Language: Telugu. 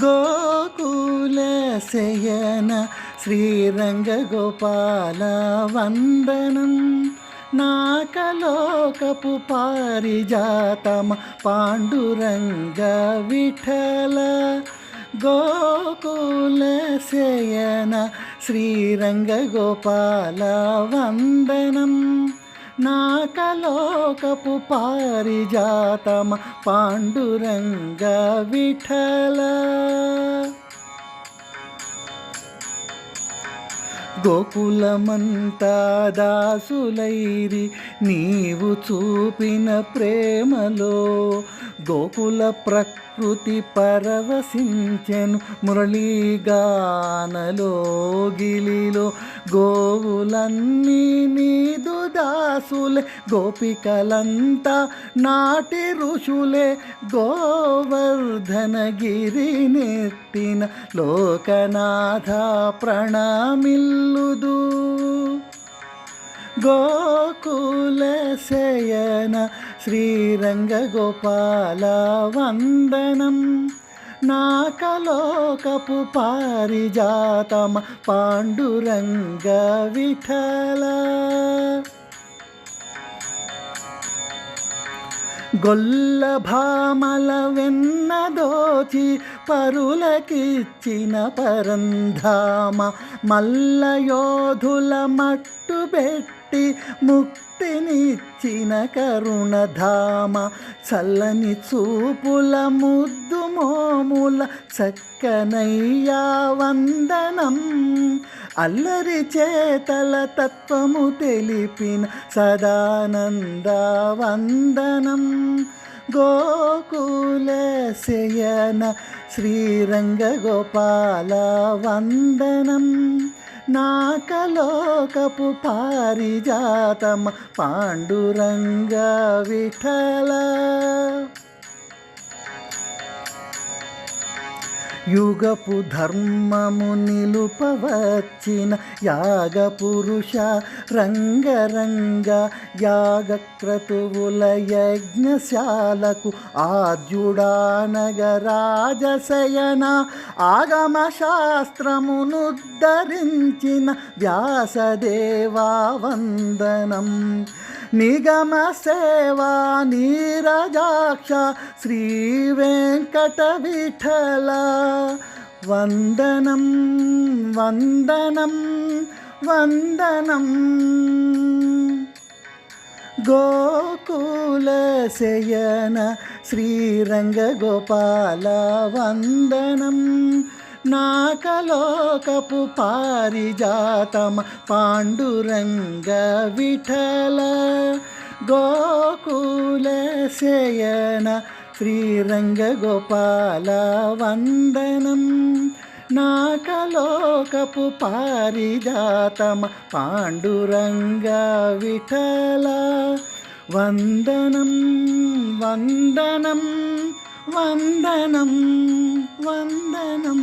గోకుల శయన శ్రీరంగగోపాల వందనం నాకలోకపు పారిజాతమ పాండురంగ విఠల గోకుల శయన శ్రీరంగగోపాల వందనం నాకలోకపు పారిజాతమ పాండురంగ విఠలా గోకులమంతా దాసులైరి నీవు చూపిన ప్రేమలో గోకుల ప్రకృతి పరవశించెను మురళీగానలో గిలిలో గోవులన్నీ నీదు దాసులే గోపికలంతా నాటి ఋషులే గోవర్ధనగిరి నెత్తిన లోకనాథ ప్రణమిల్లుదు గోకుల శయన శ్రీరంగగోపాల వందనం. నాకలోకపు పారిజాతమ పాండురంగ విఠలా. గొల్ల భామల వెన్న దోచి పరులకిచ్చిన పరంధామ మల్ల యోధుల మట్టు పెట్టి ముక్తినిచ్చిన కరుణధామ చల్లని చూపుల ముద్దు మోముల చక్కనయ్యా వందనం అల్లరి చేతల తత్వము తెలిపిన సదానంద వందనం గోకులశయన శ్రీరంగగోపాల వందనం నాకలోకపు పారిజాతమ పాండురంగ విఠల. యుగపు ధర్మము నిలుపవచ్చిన యాగ పురుష రంగరంగ యాగక్రతువుల యజ్ఞశాలకు ఆద్యుడానగ రాజశయన ఆగమ శాస్త్రమునుద్ధరించిన వ్యాసదేవా వందనం. నిగమ సేవా నీరజాక్ష శ్రీ వెంకట విఠల వందనం వందనం వందనం గోకుల శయన శ్రీరంగగోపాల వందనం నాకలోకపు పారిజాతమ పాండురంగ విఠల గోకుల శయన శ్రీరంగ గోపాల వందనం. నాకలోకపు పారిజాతమ పాండురంగ విఠల వందనం వందనం వందనం. వందనం వందనం